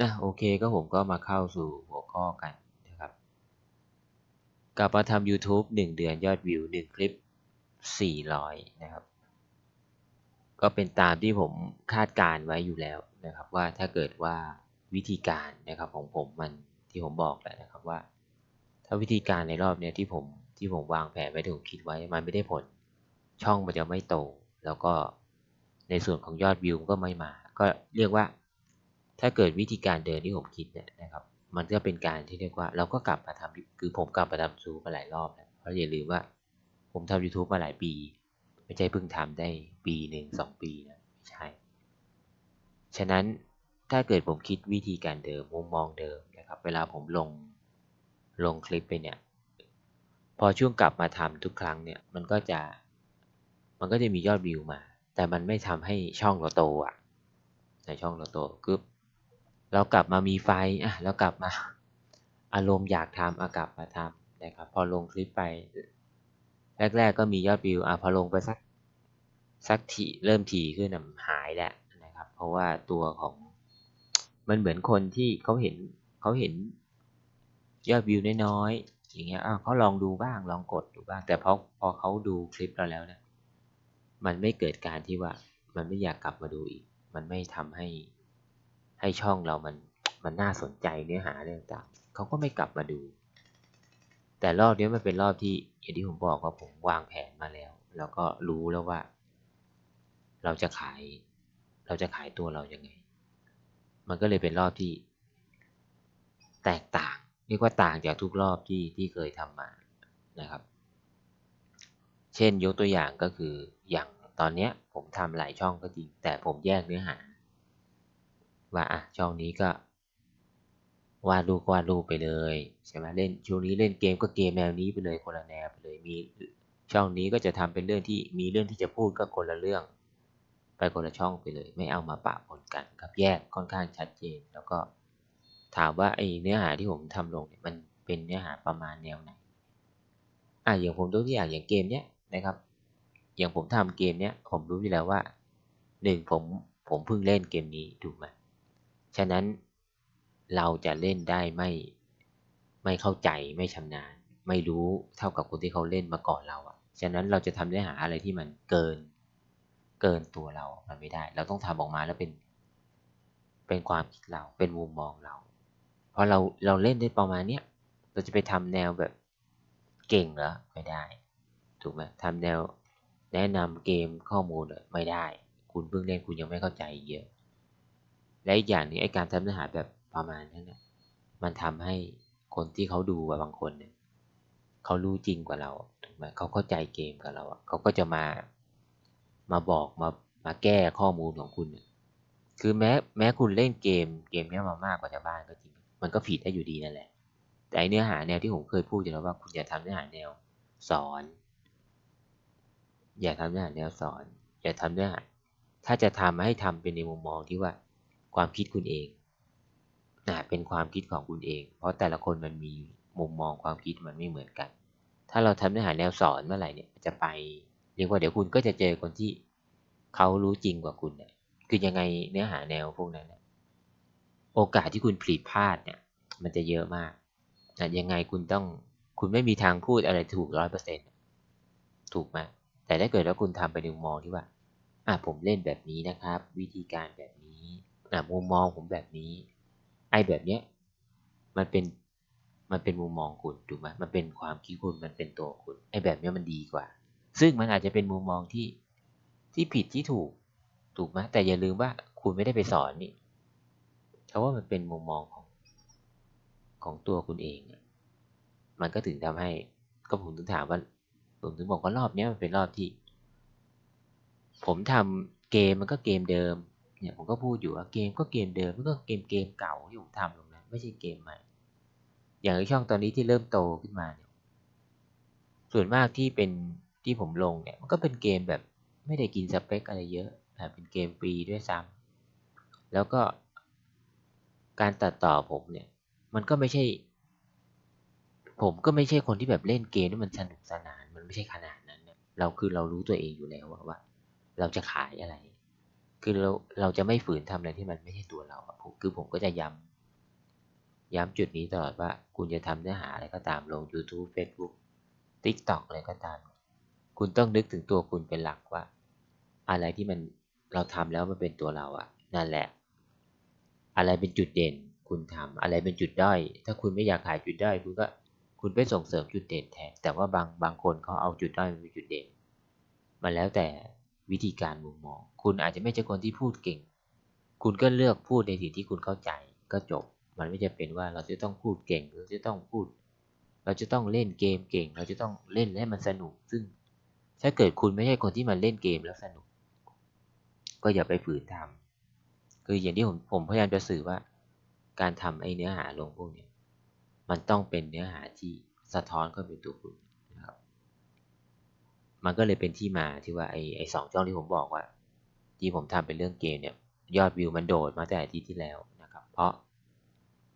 นะโอเคก็ผมก็มาเข้าสู่หัวข้อกันนะครับ กลับมาทำ YouTube 1 เดือนยอดวิว 1 คลิป 400 นะครับ ก็เป็นตามที่ผมคาดการไว้อยู่แล้วนะครับว่าถ้าเกิดว่าวิธีการนะครับของผมมันที่ผมบอกแหล้วนะครับว่า ถ้าวิธีการในรอบเนี้ยที่ผมที่ผมวางแผนไว้ที่ผมคิดไว้มันไม่ได้ผล ช่องมันจะไม่โต แล้วก็ในส่วนของยอดวิวก็ไม่มา ก็เรียกว่า ถ้าเกิดวิธีการเดินที่ผมคิดเนี่ยนะครับ มันก็เป็นการที่เรียกว่าเราก็กลับมาทำคือผมกลับมาทำซูมาหลายรอบแล้วเพราะอย่าลืมว่าผมทำ YouTube มาหลายปี ไม่ใช่เพิ่งทำได้ปีหนึ่งสองปีนะไม่ใช่ ฉะนั้นถ้าเกิดผมคิดวิธีการเดิมมุมมองเดิมนะครับ เวลาผมลงลงคลิปไปเนี่ย พอช่วงกลับมาทำทุกครั้งเนี่ยมันก็จะมันก็จะมียอดวิวมา แต่มันไม่ทำให้ช่องเราโตอะในช่องเราโตกึบ เรากลับมามีไฟอะแล้วกลับมาอารมณ์อยากทำอากลับมาทำนะครับพอลงคลิปไป แรก ๆ ก็มียอดวิวอะพอลงไปสักสักทีเริ่มทีขึ้นอะหายแล้วนะครับ เพราะว่าตัวของมันเหมือนคนที่เขาเห็นเขาเห็นยอดวิวน้อยๆอย่างเงี้ยอ้าวเขาลองดูบ้างลองกดดูบ้าง แต่พอพอเขาดูคลิปเราแล้วเนี่ยมันไม่เกิดการที่ว่ามันไม่อยากกลับมาดูอีก มันไม่ทำให้ ให้ช่องเรามันมันน่าสนใจเนื้อหาเรื่องต่างเขาก็ไม่กลับมาดู แต่รอบนี้มันเป็นรอบที่อย่างที่ผมบอกว่าผมวางแผนมาแล้ว แล้วก็รู้แล้วว่า เราจะขาย เราจะขายตัวเรายังไง มันก็เลยเป็นรอบที่ แตกต่างเรียกว่าต่างจากทุกรอบที่ที่เคยทำมานะครับ เช่นยกตัวอย่างก็คืออย่างตอนเนี้ยผมทำหลายช่องก็จริง แต่ผมแยกเนื้อหา ว่าอะช่องนี้ก็วาดรูปวาดรูปไปเลยใช่ไหมเล่นช่วงนี้เล่นเกมก็เกมแนวนี้ไปเลยคนละแนวไปเลยมีช่องนี้ก็จะทำเป็นเรื่องที่มีเรื่องที่จะพูดก็คนละเรื่อง ไปคนละช่องไปเลย ไม่เอามาปะปนกันครับแยกค่อนข้างชัดเจน แล้วก็ถามว่าไอเนื้อหาที่ผมทำลงเนี่ยมันเป็นเนื้อหาประมาณแนวไหนอะอย่างผมตัวอย่างอย่างเกมเนี้ยนะครับ อย่างผมทำเกมเนี้ยผมรู้อยู่แล้วว่าหนึ่งผมผมเพิ่งเล่นเกมนี้ถูกไหม ฉะนั้นเราจะเล่นได้ไม่ไม่เข้าใจไม่ชำนาญ ไม่รู้เท่ากับคนที่เขาเล่นมาก่อนเราอะฉะนั้นเราจะทำเนื้อหาอะไรที่มันเกิน เกินตัวเรา มันไม่ได้ เราต้องทำออกมาแล้วเป็น เป็นความคิดเรา เป็นมุมมองเรา เพราะเรา เราเล่นได้ประมาณเนี้ย เราจะไปทำแนวแบบเก่งเหรอ ไม่ได้ ถูกไหมทำแนวแนะนำเกมข้อมูลไม่ได้ คุณเพิ่งเล่นคุณยังไม่เข้าใจเยอะ และอีกอย่างนี้ไอการทำเนื้อหาแบบประมาณนั้นเนี่ยมันทำให้คนที่เขาดูบางคนเนี่ยเขารู้จริงกว่าเราถูกไหมเขาเข้าใจเกมกับเราเขาก็จะมามาบอกมามาแก้ข้อมูลของคุณ คือแม้แม้คุณเล่นเกมเกมนี้มามากกว่าชาวบ้านก็จริง มันก็ผิดได้อยู่ดีนั่นแหละ แต่เนื้อหาแนวที่ผมเคยพูดอยู่แล้วว่าคุณอย่าทำเนื้อหาแนวสอน อย่าทำเนื้อหาแนวสอน อย่าทำเนื้อหาถ้าจะทำให้ทำเป็นในมุมมองที่ว่า ความคิดคุณเองนะเป็นความคิดของคุณเอง เพราะแต่ละคนมันมีมุมมองความคิดมันไม่เหมือนกัน ถ้าเราทำเนื้อหาแนวสอนเมื่อไหร่เนี่ยจะไปเรียกว่าเดี๋ยวคุณก็จะเจอคนที่เขารู้จริงกว่าคุณเนี่ยคือยังไงเนื้อหาแนวพวกนั้นโอกาสที่คุณผิดพลาดเนี่ยมันจะเยอะมากนะยังไงคุณต้องคุณไม่มีทางพูดอะไรถูกร้อยเปอร์เซ็นต์ถูกไหมแต่ถ้าเกิดว่าคุณทำไปในมุมมองที่ว่าอะผมเล่นแบบนี้นะครับ วิธีการแบบนี้ มุมมองผมแบบนี้ ไอ้แบบเนี้ย มันเป็นมันเป็นมุมมองคุณถูกไหมมันเป็นความคิดคุณมันเป็นตัวคุณ ไอ้แบบเนี้ยมันดีกว่า ซึ่งมันอาจจะเป็นมุมมองที่ที่ผิดที่ถูกถูกไหมแต่อย่าลืมว่าคุณไม่ได้ไปสอนนี่เพราะว่ามันเป็นมุมมองของของตัวคุณเองมันก็ถึงทำให้ก็ผมถึงถามว่าผมถึงบอกว่ารอบเนี้มันเป็นรอบที่ ผมทำเกมมันก็เกมเดิม เนี่ยผมก็พูดอยู่ว่าเกมก็เกมเดิมมันก็เกมเกมเก่าที่ผมทำลงนะไม่ใช่เกมใหม่ อย่างช่องตอนนี้ที่เริ่มโตขึ้นมาเนี่ยส่วนมากที่เป็นที่ผมลงเนี่ยมันก็เป็นเกมแบบไม่ได้กินสเปคอะไรเยอะแต่เป็นเกมฟรีด้วยซ้ำแล้วก็การตัดต่อผมเนี่ยมันก็ไม่ใช่ ผมก็ไม่ใช่คนที่แบบเล่นเกมที่มันสนุกสนานมันไม่ใช่ขนาดนั้นเนี่ยเราคือเรารู้ตัวเองอยู่แล้วว่าเราจะขายอะไร คือเราเราจะไม่ฝืนทำอะไรที่มันไม่ใช่ตัวเราผมคือผมก็จะย้ำย้ำจุดนี้ตลอดว่า คุณจะทำเนื้อหาอะไรก็ตามลง YouTube Facebook TikTok อะไรก็ตาม คุณต้องนึกถึงตัวคุณเป็นหลักว่า อะไรที่มันเราทำแล้วมันเป็นตัวเราอะนั่นแหละ อะไรเป็นจุดเด่น คุณทำอะไรเป็นจุดด้อย ถ้าคุณไม่อยากขายจุดด้อยคุณก็คุณไปส่งเสริมจุดเด่นแทน แต่ว่าบางบางคนเขาเอาจุดด้อยเป็นจุดเด่น มันแล้วแต่ วิธีการมุมมอง คุณอาจจะไม่ใช่คนที่พูดเก่ง คุณก็เลือกพูดในสิ่งที่คุณเข้าใจก็จบ มันไม่จะเป็นว่าเราจะต้องพูดเก่งหรือจะต้องพูด เราจะต้องเล่นเกมเก่ง เราจะต้องเล่นให้มันสนุก ซึ่งถ้าเกิดคุณไม่ใช่คนที่มันเล่นเกมแล้วสนุก ก็อย่าไปฝืนทำคืออย่างที่ผมผมพยายามจะสื่อว่า การทำไอ้เนื้อหาลงพวกนี้มันต้องเป็นเนื้อหาที่สะท้อนเข้าไปตัวคุณ มันก็เลยเป็นที่มาที่ว่าไอ้ไอ้สองช่องที่ผมบอกว่า ที่ผมทำเป็นเรื่องเกมเนี่ย ยอดวิวมันโดดมาแต่อาทิตย์ที่แล้วนะครับ เพราะ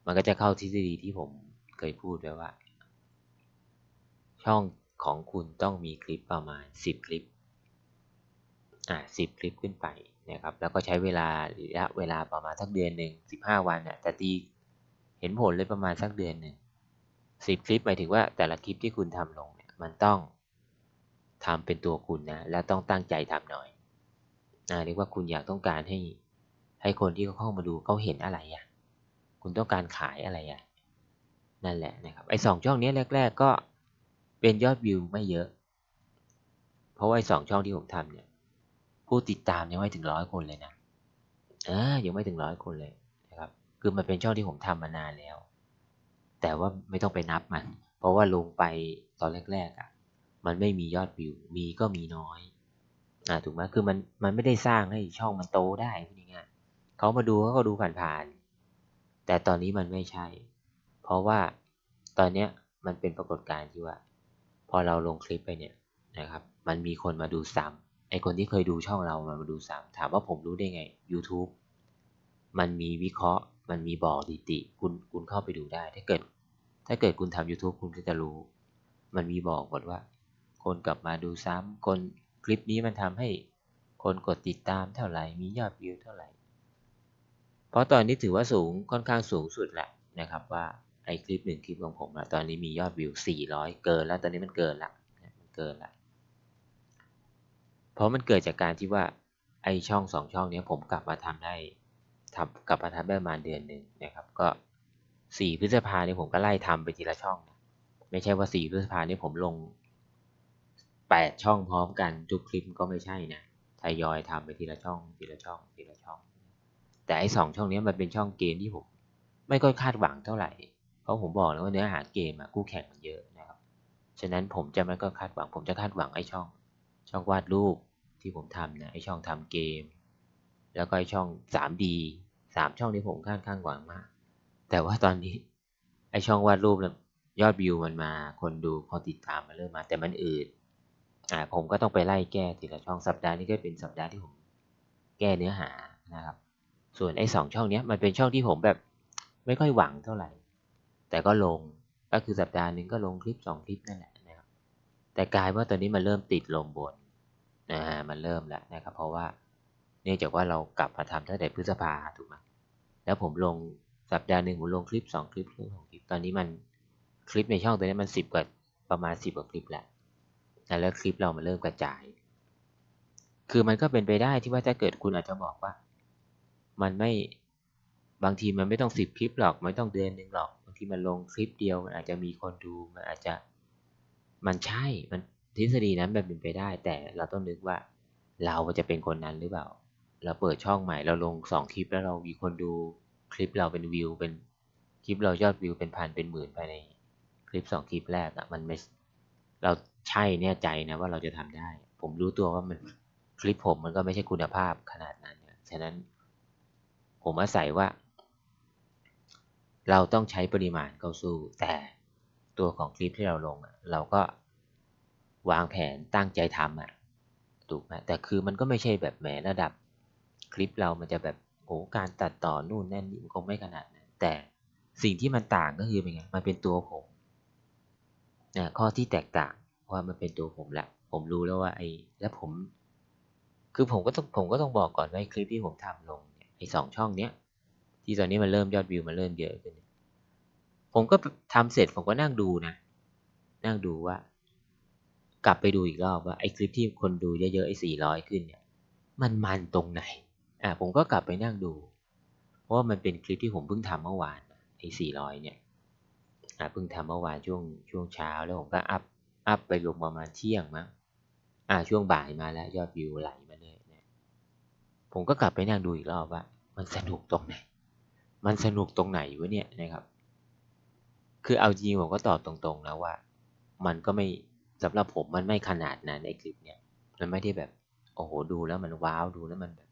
มันก็จะเข้าทฤษฎีที่ผมเคยพูดไว้ว่า ช่องของคุณต้องมีคลิปประมาณ 10 คลิป อ่า10คลิปขึ้นไปนะครับ แล้วก็ใช้เวลาระยะเวลาประมาณสักเดือนหนึ่ง15 วันน่ะแต่ตีเห็นผลเลยประมาณสักเดือนหนึ่ง10 คลิปหมายถึงว่าแต่ละคลิปที่คุณทำลงเนี่ยมันต้อง ทำเป็นตัวคุณนะ และต้องตั้งใจทำหน่อยอ่าเรียกว่าคุณอยากต้องการให้ให้คนที่เขาเข้ามาดูเขาเห็นอะไรอะ คุณต้องการขายอะไรอะ นั่นแหละนะครับ ไอ้สองช่องนี้แรก ๆ ก็เป็นยอดวิวไม่เยอะ เพราะว่าสองช่องที่ผมทำเนี่ย ผู้ติดตามยังไม่ถึงร้อยคนเลยนะอ่ายังไม่ถึงร้อยคนเลยนะครับ คือมันเป็นช่องที่ผมทำมานานแล้ว แต่ว่าไม่ต้องไปนับมัน เพราะว่าลงไปตอนแรกๆอะ่ะ มันไม่มียอดวิว มีก็มีน้อยอ่าถูกไหมคือมันมันไม่ได้สร้างให้ช่องมันโตได้พูดง่ายๆเขามาดูเขาก็ดูผ่านๆ แต่ตอนนี้มันไม่ใช่ เพราะว่าตอนเนี้ยมันเป็นปรากฏการณ์ที่ว่า พอเราลงคลิปไปเนี่ยนะครับ มันมีคนมาดูซ้ำไอคนที่เคยดูช่องเรามันมาดูซ้ำถามว่าผมรู้ได้ไง YouTube มันมีวิเคราะห์ มันมีบอกดิติ คุณคุณเข้าไปดูได้ ถ้าเกิด ถ้าเกิดคุณทำ YouTube คุณก็จะรู้ มันมีบอกหมดว่า คนกลับมาดูซ้ำคนคลิปนี้มันทำให้คนกดติดตามเท่าไหร่ มียอดวิวเท่าไหร่ เพราะตอนนี้ถือว่าสูงค่อนข้างสูงสุดแหละนะครับว่าไอคลิปหนึ่งคลิปของผมอะตอนนี้มียอดวิว 400 เกินแล้วตอนนี้มันเกินละมันเกินละเพราะมันเกิดจากการที่ว่าไอช่องสองช่องนี้ผมกลับมาทำได้ทำกลับมาทำได้ประมาณเดือนหนึ่งนะครับ ก็สี่พฤษภาเนี่ยผมก็ไล่ทำไปทีละช่องนะไม่ใช่ว่าสี่พฤษภาเนี่ยผมลง แปดช่องพร้อมกันทุกคลิปก็ไม่ใช่นะทยอยทำไปทีละช่องทีละช่องทีละช่อง แต่ไอสองช่องนี้มันเป็นช่องเกมที่ผมไม่ค่อยคาดหวังเท่าไหร่ เพราะผมบอกแล้วว่าเนื้อหาเกมอะคู่แข่งมันเยอะนะครับ ฉะนั้นผมจะไม่ก็คาดหวัง ผมจะคาดหวังไอช่อง ช่องวาดรูปที่ผมทำนะไอช่องทำเกม แล้วก็ไอช่อง 3D สามช่องนี้ผมค่อนข้างหวังมาก แต่ว่าตอนนี้ไอช่องวาดรูปเนี่ยยอดวิวมันมาคนดูคนติดตามมาเริ่มมาแต่มันอืด อ่าผมก็ต้องไปไล่แก้ทีละช่องสัปดาห์นี้ก็เป็นสัปดาห์ที่ผมแก้เนื้อหานะครับ ส่วนไอ้สองช่องนี้มันเป็นช่องที่ผมแบบไม่ค่อยหวังเท่าไหร่ แต่ก็ลงก็คือสัปดาห์หนึ่งก็ลงคลิปสองคลิปนั่นแหละนะครับ แต่กลายว่าตอนนี้มันเริ่มติดลมบนนะมันเริ่มแล้วนะครับ เพราะว่าเนื่องจากว่าเรากลับมาทำตั้งแต่พฤษภาถูกไหมแล้วผมลงสัปดาห์หนึ่งผมลงคลิปสองคลิปคลิปสองคลิปตอนนี้มันคลิปในช่องตัวนี้มันสิบกว่าประมาณสิบกว่าคลิปแล้ว แล้วคลิปเรามันเริ่มกระจาย คือมันก็เป็นไปได้ที่ว่าถ้าเกิดคุณอาจจะบอกว่า มันไม่บางทีมันไม่ต้องสิบคลิปหรอกไม่ต้องเดือนหนึ่งหรอกบางทีมันลงคลิปเดียวมันอาจจะมีคนดูมันอาจจะมันใช่มันทฤษฎีนั้นแบบเป็นไปได้ แต่เราต้องนึกว่า เราจะเป็นคนนั้นหรือเปล่า เราเปิดช่องใหม่เราลงสองคลิปแล้วเรามีคนดูคลิปเราเป็นวิวเป็นคลิปเรายอดวิวเป็นพันเป็นหมื่นภายในคลิปสองคลิปแรกอะมันไม่เรา ใช่แน่ใจนะว่าเราจะทำได้ ผมรู้ตัวว่ามันคลิปผมมันก็ไม่ใช่คุณภาพขนาดนั้นฉะนั้นผมอาศัยว่า เราต้องใช้ปริมาณเข้าสู้ แต่ตัวของคลิปที่เราลงเราก็วางแผนตั้งใจทำอะถูกไหมแต่คือมันก็ไม่ใช่แบบแหมระดับคลิปเรามันจะแบบโอ้การตัดต่อนู่นนั่นนี่คงไม่ขนาดนั้นแต่สิ่งที่มันต่างก็คือเป็นไงมันเป็นตัวผมนะข้อที่แตกต่าง ว่ามันเป็นตัวผมละ ผมรู้แล้วว่าไอ้แล้วผม คือผมก็ต้องผมก็ต้องบอกก่อนว่าคลิปที่ผมทำลงเนี่ยไอ้สองช่องเนี้ยที่ตอนนี้มันเริ่มยอดวิวมันเริ่มเยอะขึ้นเนี่ยผมก็ทำเสร็จผมก็นั่งดูนะ นั่งดูว่า กลับไปดูอีกรอบว่าไอ้คลิปที่คนดูเยอะๆไอ้สี่ร้อยขึ้นเนี่ย มันมันตรงไหน อ่าผมก็กลับไปนั่งดู เพราะว่ามันเป็นคลิปที่ผมเพิ่งทำเมื่อวานไอ้สี่ร้อยเนี่ยอ่าเพิ่งทำเมื่อวานช่วงช่วงเช้าแล้วผมก็อัพ อัพไปลงประมาณเที่ยงมั้งอ่าช่วงบ่ายมาแล้วยอดวิวไหลมาเลยเนี่ยผมก็กลับไปนั่งดูอีกรอบว่า มันสนุกตรงไหน มันสนุกตรงไหนวะเนี่ยนะครับ คือเอาจริงผมก็ตอบตรงๆนะว่า มันก็ไม่สำหรับผมมันไม่ขนาดนั้นในคลิปเนี่ย มันไม่ได้แบบโอ้โหดูแล้วมันว้าวดูแล้วมันแบบ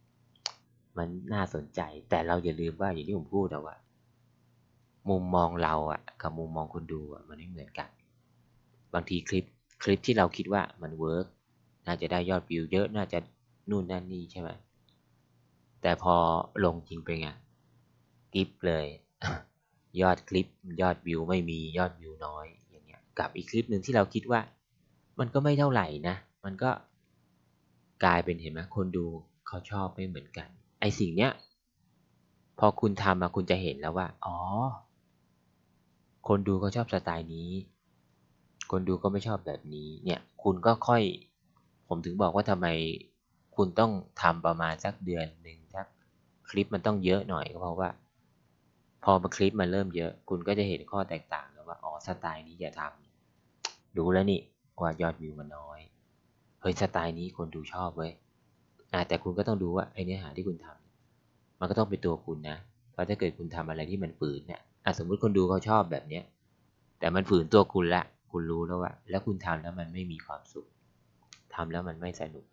มันน่าสนใจ แต่เราอย่าลืมว่าอย่างที่ผมพูดนะว่า มุมมองเราอะกับมุมมองคนดูอะมันไม่เหมือนกัน บางทีคลิปคลิปที่เราคิดว่ามันเวิร์กน่าจะได้ยอดวิวเยอะน่าจะนู่นนั่นนี่ใช่ไหมแต่พอลงจริงไปไงกิฟเลย ยอดคลิปยอดวิวไม่มียอดวิวน้อยอย่างเงี้ยกับอีกคลิปหนึ่งที่เราคิดว่า มันก็ไม่เท่าไหร่นะ มันก็กลายเป็นเห็นไหมคนดูเขาชอบไม่เหมือนกัน ไอสิ่งเนี้ยพอคุณทำมาคุณจะเห็นแล้วว่า อ๋อ คนดูเขาชอบสไตล์นี้ คนดูก็ไม่ชอบแบบนี้เนี่ยคุณก็ค่อย ผมถึงบอกว่าทำไมคุณต้องทำประมาณสักเดือนหนึ่งสักคลิปมันต้องเยอะหน่อยก็เพราะว่า พอมาคลิปมันเริ่มเยอะ คุณก็จะเห็นข้อแตกต่างแล้วว่าอ๋อสไตล์นี้อย่าทำรู้แล้วนี่ว่ายอดวิวมันน้อยเฮ้ยสไตล์นี้คนดูชอบเว้ยแต่คุณก็ต้องดูว่าไอเนื้อหาที่คุณทำมันก็ต้องเป็นตัวคุณนะเพราะถ้าเกิดคุณทำอะไรที่มันฝืนเนี่ยสมมุติคนดูเขาชอบแบบเนี้ยแต่มันฝืนตัวคุณละ คุณรู้แล้วว่าแล้วคุณทำแล้วมันไม่มีความสุขทำแล้วมันไม่สนุก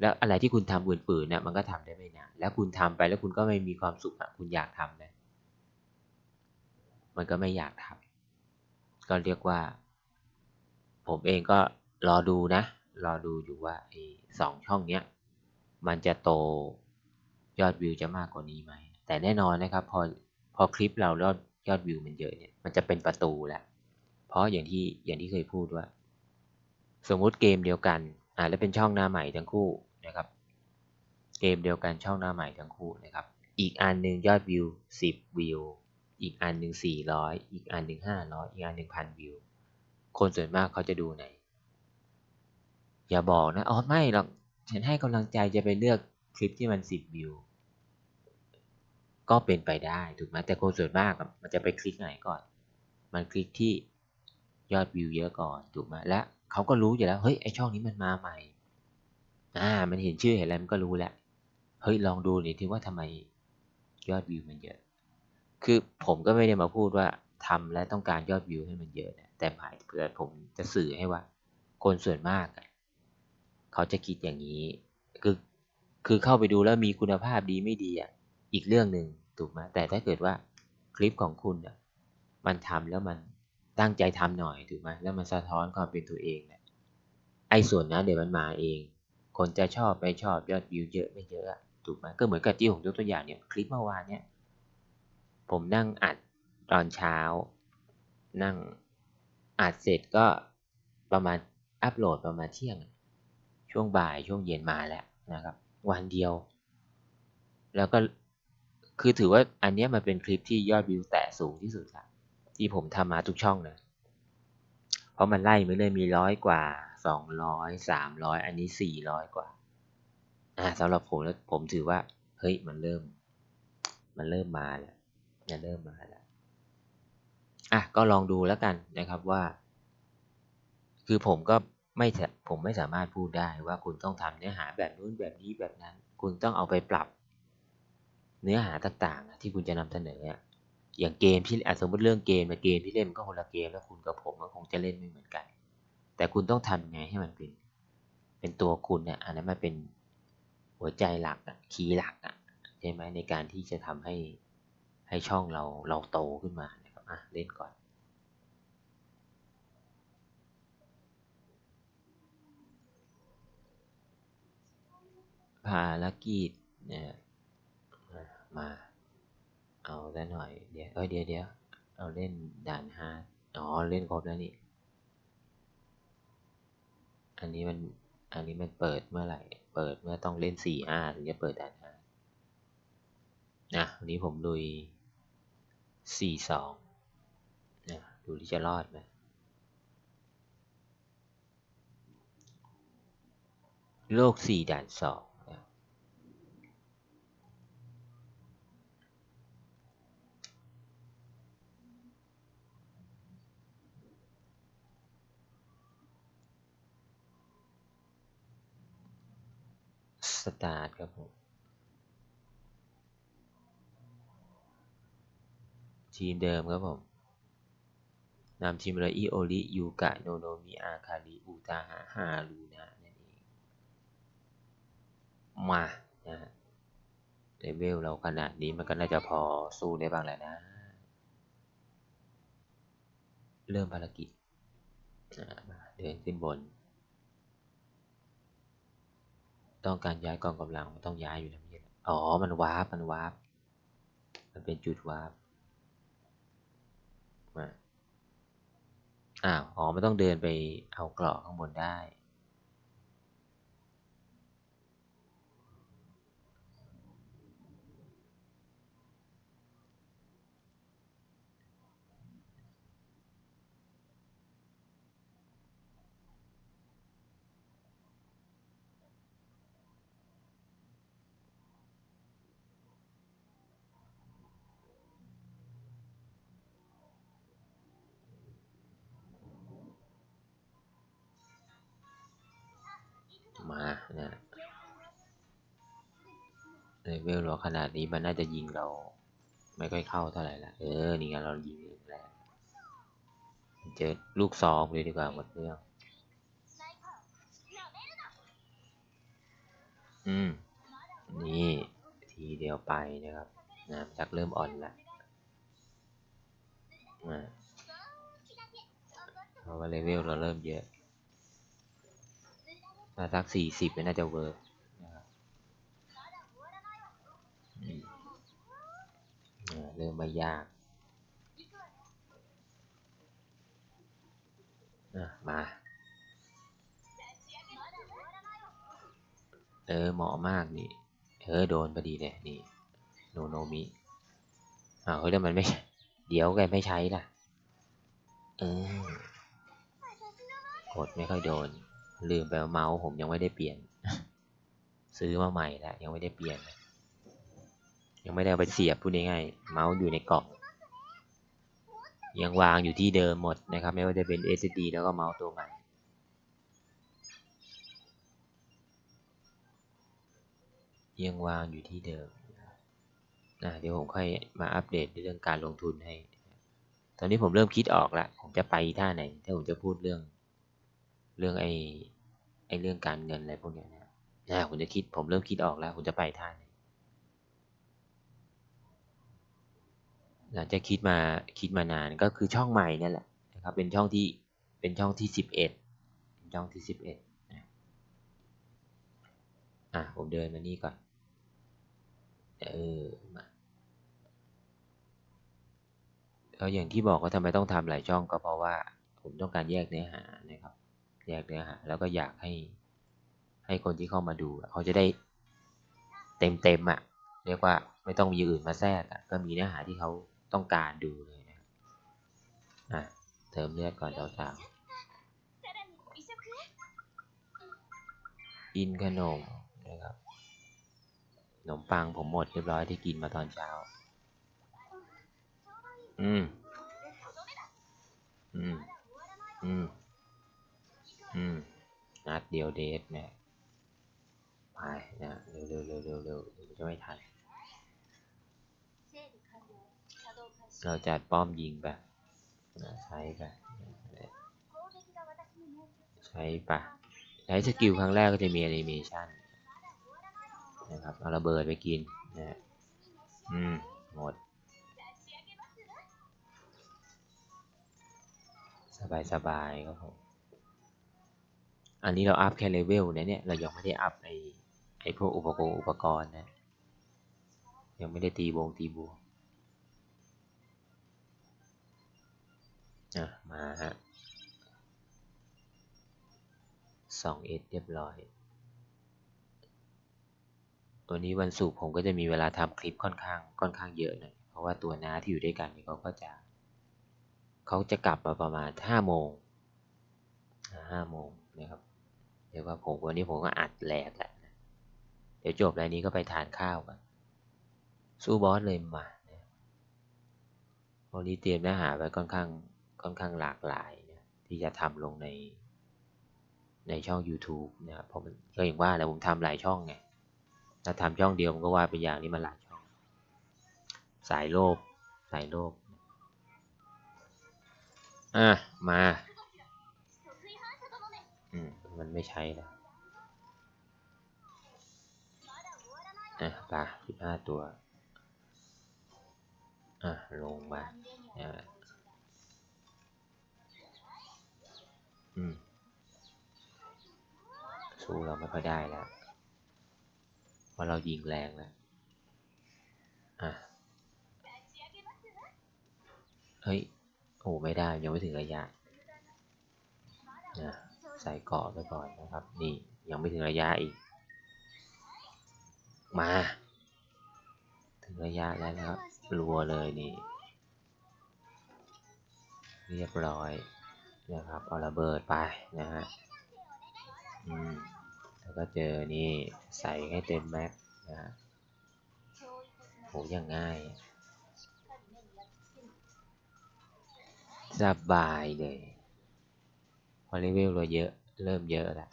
แล้วอะไรที่คุณทำฝืนๆเนี่ยมันก็ทำได้ไม่นานแล้วคุณทำไปแล้วคุณก็ไม่มีความสุขอะคุณอยากทำนะมันก็ไม่อยากทำก็เรียกว่า ผมเองก็รอดูนะ รอดูอยู่ว่าไอ้สองช่องเนี้ยมันจะโตยอดวิวจะมากกว่านี้ไหมแต่แน่นอนนะครับ พอพอคลิปเรายอดยอดวิวมันเยอะเนี่ยมันจะเป็นประตูแหละ เพราะอย่างที่อย่างที่เคยพูดว่า สมมุติเกมเดียวกันอ่าแล้วเป็นช่องหน้าใหม่ทั้งคู่นะครับ เกมเดียวกันช่องหน้าใหม่ทั้งคู่นะครับ อีกอันหนึ่งยอดวิว 10 วิว อีกอันหนึ่ง400 อีกอันหนึ่ง500 อีกอันหนึ่งพันวิว คนส่วนมากเขาจะดูไหน อย่าบอกนะอ๋อไม่หรอกฉันให้กำลังใจจะไปเลือกคลิปที่มัน 10 วิว ก็เป็นไปได้ถูกไหมแต่คนส่วนมากมันจะไปคลิกไหนก่อน มันคลิกที่ ยอดวิวเยอะก่อนถูกไหมและเขาก็รู้อยู่แล้วเฮ้ยไอช่องนี้มันมาใหม่อ่ามันเห็นชื่อเห็นอะไรมันก็รู้แล้วเฮ้ยลองดูหน่อยที่ว่าทำไมยอดวิวมันเยอะ คือผมก็ไม่ได้มาพูดว่าทำและต้องการยอดวิวให้มันเยอะนะแต่หมายเพื่อผมจะสื่อให้ว่า คนส่วนมากเขาจะคิดอย่างนี้คือคือเข้าไปดูแล้วมีคุณภาพดีไม่ดีอะอีกเรื่องหนึ่งถูกไหมแต่ถ้าเกิดว่าคลิปของคุณอะมันทำแล้วมัน ตั้งใจทำหน่อยถูกไหมแล้วมันสะท้อนความเป็นตัวเองเนี่ยไอ้ส่วนนั้นเดี๋ยวมันมาเอง คนจะชอบไม่ชอบยอดวิวเยอะไม่เยอะถูกไหมก็เหมือนกับที่ผมยกตัวอย่างเนี่ยคลิปเมื่อวานเนี่ยผมนั่งอัดตอนเช้า นั่งอัดเสร็จก็ประมาณอัปโหลดประมาณเที่ยง ช่วงบ่ายช่วงเย็นมาแล้วนะครับ วันเดียว แล้วก็คือถือว่าอันนี้มันเป็นคลิปที่ยอดวิวแตะสูงที่สุดละ ที่ผมทำมาทุกช่องนะเพราะมันไล่มาเลยมีร้อยกว่าสองร้อยสามร้อยอันนี้สี่ร้อยกว่า อ่าสำหรับผมแล้วผมถือว่า เฮ้ยมันเริ่ม มันเริ่มมาแล้วมันเริ่มมาแล้วอะก็ลองดูแล้วกันนะครับว่า คือผมก็ไม่ผมไม่สามารถพูดได้ว่าคุณต้องทำเนื้อหาแบบนู้นแบบนี้แบบนั้น คุณต้องเอาไปปรับ เนื้อหาต่างๆที่คุณจะนำเสนอ อย่างเกมที่สมมติเรื่องเกมเกมที่เล่นก็คนละเกมแล้วคุณกับผมก็คงจะเล่นไม่เหมือนกัน แต่คุณต้องทำไงให้มันเป็น เป็นตัวคุณเนี่ยอันนั้นมันเป็นหัวใจหลักอะคีย์หลักอะใช่ไหมในการที่จะทำให้ให้ช่องเราเราโตขึ้นมานะครับอะเล่นก่อน ภารกิจเนี่ยมา เอาซะหน่อย เดี๋ยวเอ้ยเดี๋ยวเดี๋ยวเอาเล่นด่านฮาร์ดอ๋อเล่นครบแล้วนี่ อันนี้มัน อันนี้มันเปิดเมื่อไหร่ เปิดเมื่อต้องเล่น 4R ถึงจะเปิดด่านฮาร์ดนะวันนี้ผมลุยองนะดูที่จะรอดไหมโลกสี่ด่านสอง ทีมเดิมครับผมนำทีมโดยอิโอริยูกะโนโนมิอาคาริอุตาฮะฮารูนะนั่นเองมานะเลเวลเราขนาดนี้มันก็น่าจะพอสู้ได้บ้างแหละนะ เริ่มภารกิจนะมาเดินขึ้นบน ต้องการย้ายกองกำลังต้องย้ายอยู่แล้วไม่ใช่อ๋อ มันวาร์ปมันวาร์ปมันเป็นจุดวาร์ป มาอ้าวอ๋อไม่ต้องเดินไปเอากรอกข้างบนได้ เลเวลเราขนาดนี้มันน่าจะยิงเรา ไม่ค่อยเข้าเท่าไหร่ละเออ นี่ไงเรายิงแล้วเจอลูกซองเลยดีกว่าหมดเรื่องอืม นี่ ทีเดียวไปนะครับนะจากเริ่มอ่อนละนะเพราะว่าเลเวลเราเริ่มเยอะถ้าสักสี่สิบน่าจะเวิร์กนะครับอืมอ่า เริ่มไม่ยากมาเออเหมาะมากนี่ เออโดนพอดีเลยนี่โนโนมิอ้าวเฮ้ยแล้วมันไม่ เดี๋ยวแกไม่ใช้ล่ะเออกดไม่ค่อยโดน ลืมไปว่าเมาส์ผมยังไม่ได้เปลี่ยน ซื้อมาใหม่แล้วยังไม่ได้เปลี่ยนยั ยังไม่ได้เอาไปเสียบพูดง่ายๆเมาส์อยู่ในกล่องยังวางอยู่ที่เดิมหมดนะครับ ไม่ว่าจะเป็น SSD แล้วก็เมาส์ตัวใหม่ยังวางอยู่ที่เดิมนะเดี๋ยวผมค่อยมาอัปเดตเรื่องการลงทุนให้ ตอนนี้ผมเริ่มคิดออกล้วผมจะไปท่าไหน ถ้าผมจะพูดเรื่อง เรื่องไอ้ไอ้เรื่องการเงินอะไรพวกนี้นะนะผมจะคิดผมเริ่มคิดออกแล้ว ผมจะไปท่าไหน หลังจากคิดมาคิดมานานก็คือช่องใหม่นี่แหละนะครับเป็นช่องที่เป็นช่องที่สิบเอ็ดช่องที่สิบเอ็ดอะผมเดินมานี่ก่อนเออมาก็อย่างที่บอกว่าทำไมต้องทำหลายช่องก็เพราะว่าผมต้องการแยกเนื้อหานะครับ แยกเนื้อหา แล้วก็อยากให้ให้คนที่เข้ามาดูเขาจะได้เต็มเต็มอะ เรียกว่าไม่ต้องมีอื่นมาแทรกก็มีเนื้อหาที่เขา ต้องการดูเลยนะอะเติมเลือดก่อนสาวๆอินขนมนะครับขนมปังผมหมดเรียบร้อยที่กินมาตอนเช้า อืม อืม อืม อืม นัดเดียวเดทเนี่ยไปนะ เร็วเร็วเร็วเร็วเร็วจะไม่ทัน เราจัดป้อมยิงไปะใช้ไปใช้ปะใช้สกิลครั้งแรกก็จะมีแอนิเมชันนะครับเอาระเบิดไปกินนะอืมหมด สบายสบายครับผมอันนี้เราอัพแค่เลเวลนะเนี่ยเรายังไม่ได้อัพไอไอพวกอุปกรณ์อุปกรณ์นะยังไม่ได้ตีวงตีบวก อะมาฮะสองเอ็ดเรียบร้อยวันนี้วันศุกร์ผมก็จะมีเวลาทำคลิปค่อนข้างค่อนข้างเยอะหน่อยเพราะว่าตัวน้าที่อยู่ด้วยกันเนี่ยเขาก็จะเขาจะกลับมาประมาณห้าโมงห้าโมงนะครับเดี๋ยวว่าผมวันนี้ผมก็อัดแหลกแหละเดี๋ยวจบรายนี้ก็ไปทานข้าวกันสู้บอสเลยมาวันนี้เตรียมเนื้อหาไว้ค่อนข้าง ค่อนข้างหลากหลายนะที่จะทำลงในในช่อง YouTube นะครับเพราะมันก็อย่างว่าแหละผมทำหลายช่องไงถ้าทำช่องเดียวมันก็ว่าไปอย่างนี้มันหลายช่อง สายโลภสายโลภอะ มาอืมมันไม่ใช่แล้วอะปลาสิบห้าตัว อะ ลงมาอะ อืมสู้เราไม่ค่อยได้แล้วเพราะเรายิงแรงแล้วอะเฮ้ยโอ้ไม่ได้ยังไม่ถึงระยะนะใส่เกาะไปก่อนนะครับ นี่ยังไม่ถึงระยะอีก มา ถึงระยะแล้วนะครับรัวเลยนี่ เรียบร้อย นะครับเอาระเบิดไปนะฮะอืมแล้วก็เจอนี่ใส่ให้เต็มแม็กนะฮะโหยังง่ายสบายเลยพอเลเวลเราเยอะเริ่มเยอะแล้ว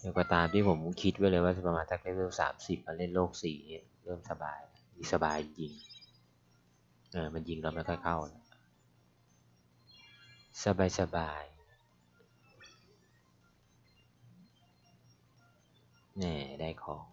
เดี๋ยวก็ตามที่ผมคิดไว้เลยว่าประมาณสักเลเวลสามสิบมาเล่นโลกสี่เนี่ยเริ่มสบายมีสบายจริง เออมันยิงเราไม่ค่อยเข้า สบายสบายแน่ได้ของ